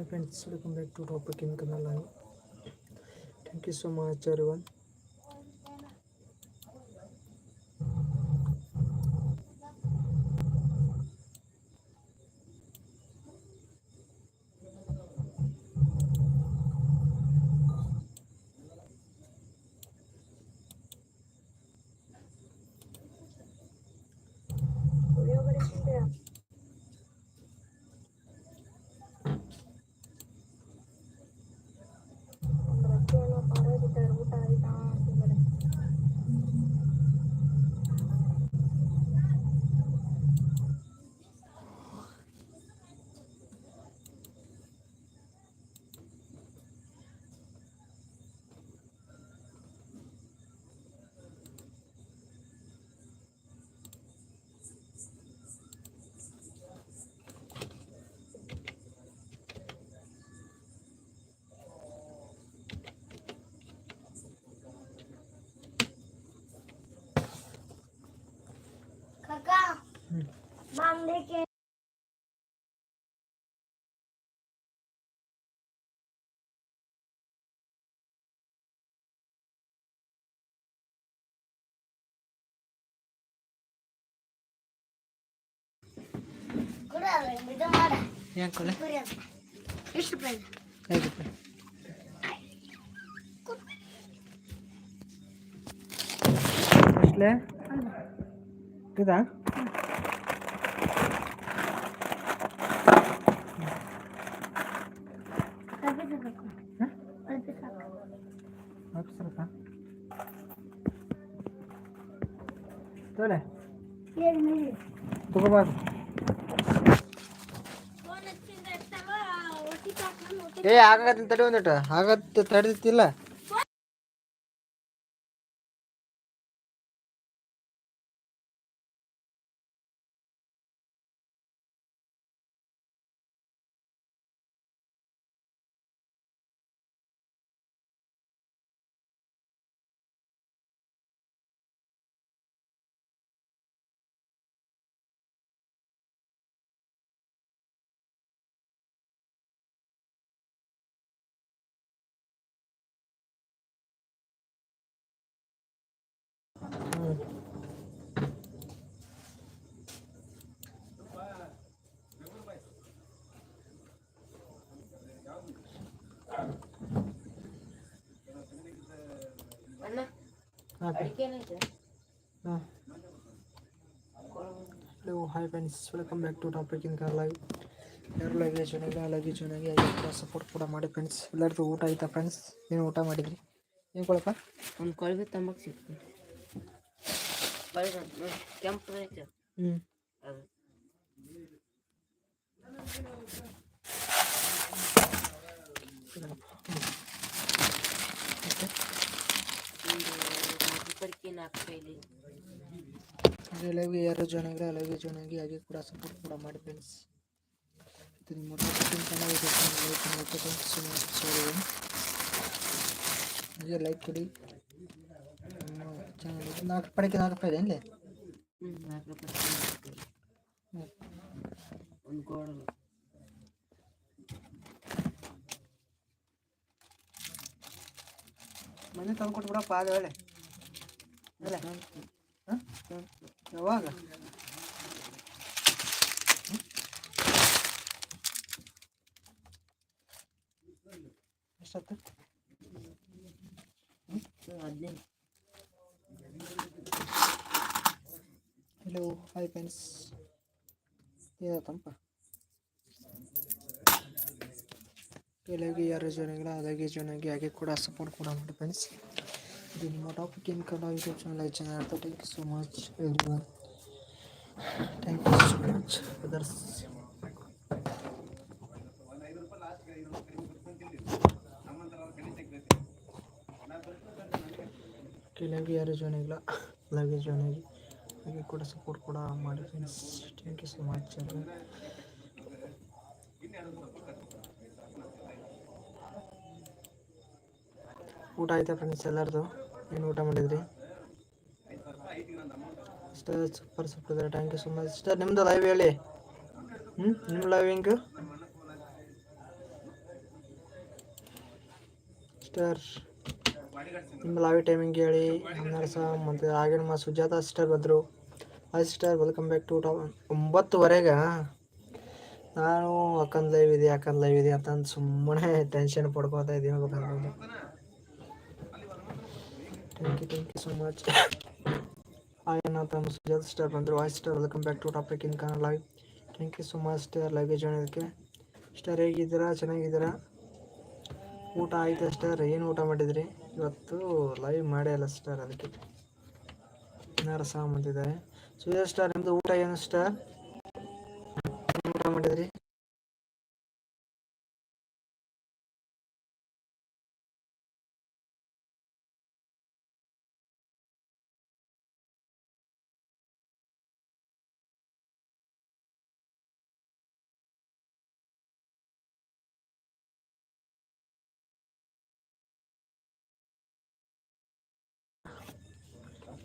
hi friends welcome back to topic in Kannada thank you so much everyone Yeah. Bendeki ஏன் கொலை கைது ஃபர்ஸ்ட்ல இருக்குதா ಒಟ್ಟಿ ಏ ಆಗತ್ತೆ ತಡಿ ಒಂದಿಟ್ಟು. ಆಗತ್ತೆ ತಡಿತಿಲ್ಲ hello hi friends welcome back to topic in car live ಯಾರು ಲೈವ್ಗೆ ಚೆನ್ನಾಗಿ ಲೈವ್ಗೆ ಚೆನ್ನಾಗಿ ಹಾಗೆ ಸಪೋರ್ಟ್ ಕೂಡ ಮಾಡಿ ಫ್ರೆಂಡ್ಸ್ ಎಲ್ಲರದ್ದು ಊಟ ಆಯ್ತಾ ಫ್ರೆಂಡ್ಸ್ ಏನು ಊಟ ಮಾಡಿದ್ರಿ ಏನು ಕೊಡಪ್ಪ ಒಂದು ಕೊಳವೆ ತಂಬಾಕು ಸಿಕ್ತು ಕೊಳವೆ ಕೆಂಪು ಐತೆ ಹ್ಞೂ ಅದು ಒಂದು ಪರಿಕೆ ನಾಲ್ಕು ಕೈಲಿ ಯಾರು ಜಾಯ್ನ್ ಲೈವ್ಗೆ ಜಾಯ್ನ್ ಆಗಿ ಹಾಗೆ ಕೂಡ ಸಪೋರ್ಟ್ ಕೂಡ ಮಾಡಿ ಫ್ರೆಂಡ್ಸ್ ಇದು ನಿಮ್ಮ ಚೆನ್ನಾಗಿದೆ ಲೈಕ್ ಮಾಡಿ ಹಾಗೆ ಲೈಕ್ ಕೊಡಿ ಚೆನ್ನಾಗಿದೆ ನಾಲ್ಕು ರೂಪಾಯಿಗೆ ನಾಲ್ಕು ರೂಪಾಯಿ ಇದೆ ಹ್ಞೂ ನಾಲ್ಕು ಒಂದು ಮನೆ ತಂದು ಕೊಟ್ಬಿಡಪ್ಪ ಅದು ಒಳ್ಳೆ. ಅಲ್ಲ. ಯಾವಾಗ? ಎಷ್ಟತ್ತು? ಹದಿನೈದು. ಹಲೋ ಹಾಯ್ ಫ್ರೆಂಡ್ಸ್ ಏನಾಯ್ತಂಪ ಕೆಲವಿಗೆ ಯಾರು ಜನಗಳ ಅದಾಗೆ ಆಗಿ ಹಾಗೆ ಕೂಡ ಸಪೋರ್ಟ್ ಕೂಡ ಮಾಡಿ ಫ್ರೆಂಡ್ಸ್ ಇದು ನಿಮ್ಮ topic in Kannada YouTube channel ಚೆನ್ನಾಗಿ thank you so much one thank you so much others ಕೆಲವಿಗೆ ಯಾರು ಜಾಯ್ನ್ ಆಗಿಲ್ಲ? ಲೈವ್ಗೆ ಜಾಯ್ನ್ ಆಗಿ. ಹಾಗೆ ಕೂಡ ಸಪೋರ್ಟ್ ಕೂಡ ಮಾಡಿ friends thank you so much ಊಟ ಆಯ್ತಾ ಫ್ರೆಂಡ್ಸ್ ಎಲ್ಲರದು? ಏನು ಊಟ ಮಾಡಿದ್ರಿ? ಸಿಸ್ಟರ್ ಸೂಪರ್ ಸೂಪರ್ ಇದ್ದಾರೆ. Thank you so much sister ನಿಮ್ಮದು ಲೈವ್ ಹೇಳಿ. ಹ್ಞೂ ನಿಮ್ಮ ಲೈವ್ ಸ್ಟಾರ್ ನಿಮ್ಮ ಲೈವ್ ಟೈಮಿಂಗ್ ಹೇಳಿ. ಹನ್ನೆರಡು ಸಾವಿರ ಮತ್ತು ಹಾಗೆ ನಮ್ಮ ಸುಜಾತ ಸಿಸ್ಟರ್ ಬಂದರು. Hi sister welcome back to tau ಒಂಬತ್ತುವರೆಗೆ? ನಾನು ಅಕ್ಕಂದು ಲೈವ್ ಇದೆ ಅಕ್ಕಂದು ಲೈವ್ ಇದೆ ಅಂತಂದು ಸುಮ್ಮನೆ ಟೆನ್ಷನ್ ಪಡ್ಕೊತಾ ಇದ್ದೀನಿ ಹೋಗ್ಬೇಕಂತ thank you thank you so much hi ಅನ್ನ ತಮ್ಮ ಸುಜಾತ ಸ್ಟಾರ್ ಬಂದರು voice star welcome back to topic in Kannada live thank you so much star ಲೈವ್ಗೆ join ಅದಕ್ಕೆ ಸ್ಟಾರ್ ಹೇಗಿದ್ದೀರಾ? ಚೆನ್ನಾಗಿದ್ದೀರಾ? ಊಟ ಆಯ್ತು ಸ್ಟಾರ್ ಏನು ಊಟ ಮಾಡಿದ್ರಿ? ಇವತ್ತು ಲೈವ್ ಮಾಡೇ ಅಲ್ಲ ಸ್ಟಾರ್ ಅದಕ್ಕೆ. ಏನಾರು ಸಹ ಬಂದಿದ್ದಾರೆ ಸುಜಾತ್ ಸ್ಟಾರ್ ನಿಮ್ಮದು ಊಟ ಏನು star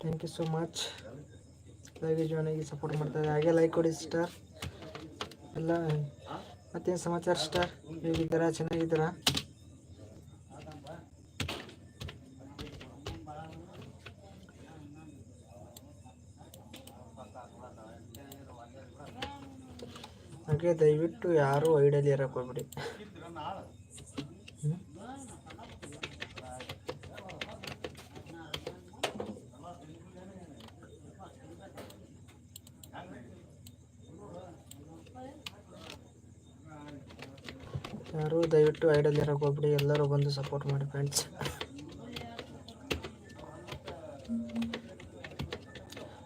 thank you so much join ಆಗಿ ಸಪೋರ್ಟ್ ಮಾಡ್ತಾರೆ ಹಾಗೆ ಲೈಕ್ ಕೊಡಿ ಸ್ಟಾರ್ ಎಲ್ಲ ಮತ್ತೇನು ಸಮಾಚಾರ ಸ್ಟಾರ್ ಹೇಗಿದ್ದೀರಾ? ಚೆನ್ನಾಗಿದ್ದೀರಾ? ಹಾಗೆ ದಯವಿಟ್ಟು ಯಾರೂ ಐಡಲ್ಲಿ ಇರೋಕೆ ಹೋಗ್ಬಿಡಿ. ಯಾರು? ದಯವಿಟ್ಟು ಐಡಲ್ ಇರೋಕೆ ಹೋಗ್ಬಿಡಿ. ಎಲ್ಲರೂ ಬಂದು ಸಪೋರ್ಟ್ ಮಾಡಿ ಫ್ರೆಂಡ್ಸ್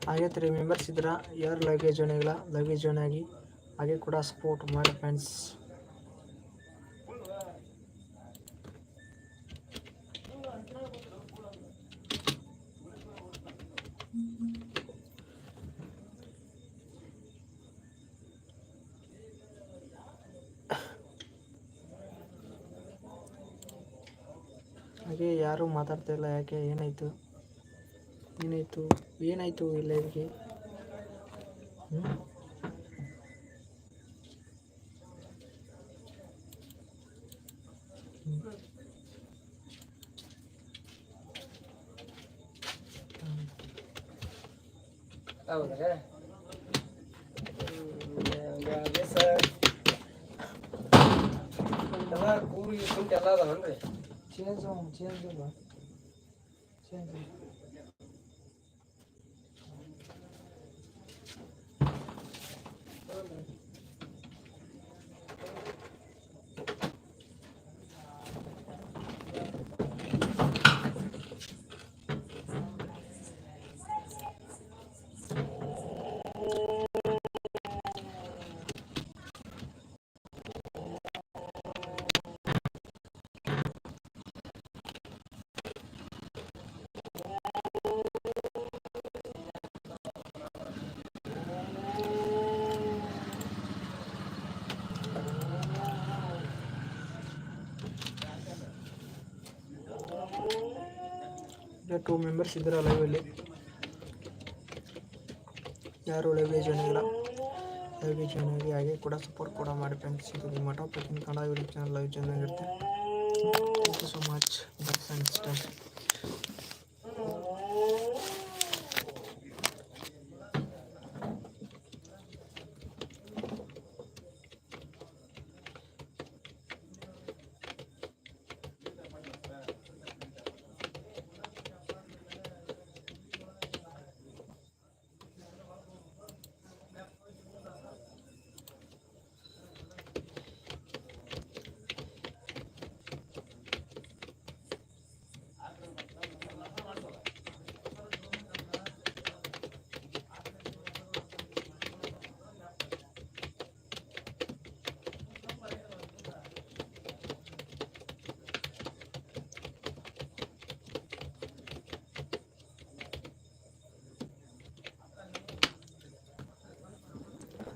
ಹಾಗೆ ತ್ರೀ ಮೆಂಬರ್ಸ್ ಇದ್ದೀರಾ ಯಾರು ಲಗೇಜ್ ಜೋನ್ ಆಗಿಲ್ಲ ಲಗೇಜ್ ಜೋನ್ ಆಗಿ ಹಾಗೆ ಕೂಡ ಸಪೋರ್ಟ್ ಮಾಡಿ ಫ್ರೆಂಡ್ಸ್ ಹಾಗೆ ಯಾರು ಮಾತಾಡ್ತಾ ಇಲ್ಲ ಯಾಕೆ ಏನಾಯಿತು ಏನಾಯಿತು ಏನಾಯಿತು ಇಲ್ಲ ಇದಕ್ಕೆ ಅದೇ ಸರ್ ಎಲ್ಲ ಕೂರಿ ಕುಂಟು ಎಲ್ಲ ಅದಾವನ್ರಿ 接天接午吧，接中 ಟೂ ಮೆಂಬರ್ಸ್ ಇದ್ದಾರೆ ಲೈವಲ್ಲಿ ಯಾರು ಲೈವ್ ಜಾಯ್ನ್ ಆಗಿಲ್ಲ ಲೈವ್ಗೆ ಜಾಯ್ನ್ ಆಗಿ ಹಾಗೆ ಕೂಡ ಸಪೋರ್ಟ್ ಕೂಡ ಮಾಡಿ ಫ್ರೆಂಡ್ಸ್ ಇದು ನಿಮ್ಮ top Kannada YouTube channel live join ಆಗಿರುತ್ತೆ thank you so much bus and star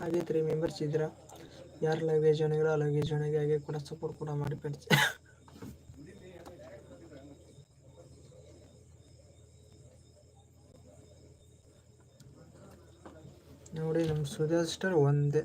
ಹಾಗೆ ತ್ರೀ ಮೆಂಬರ್ಸ್ ಇದ್ದೀರಾ? ಯಾರು ಲಗೇಜ್ ಜಾಯ್ನ್ ಆ ಲಗೇಜ್ ಜನಗೆ ಹಾಗೆ ಕೂಡ ಸಪೋರ್ಟ್ ಕೂಡ ಮಾಡಿ ಫ್ರೆಂಡ್ಸ್ ನೋಡಿ ನಮ್ಮ ಸುಧಾ ಸಿಸ್ಟರ್ ಒಂದೇ.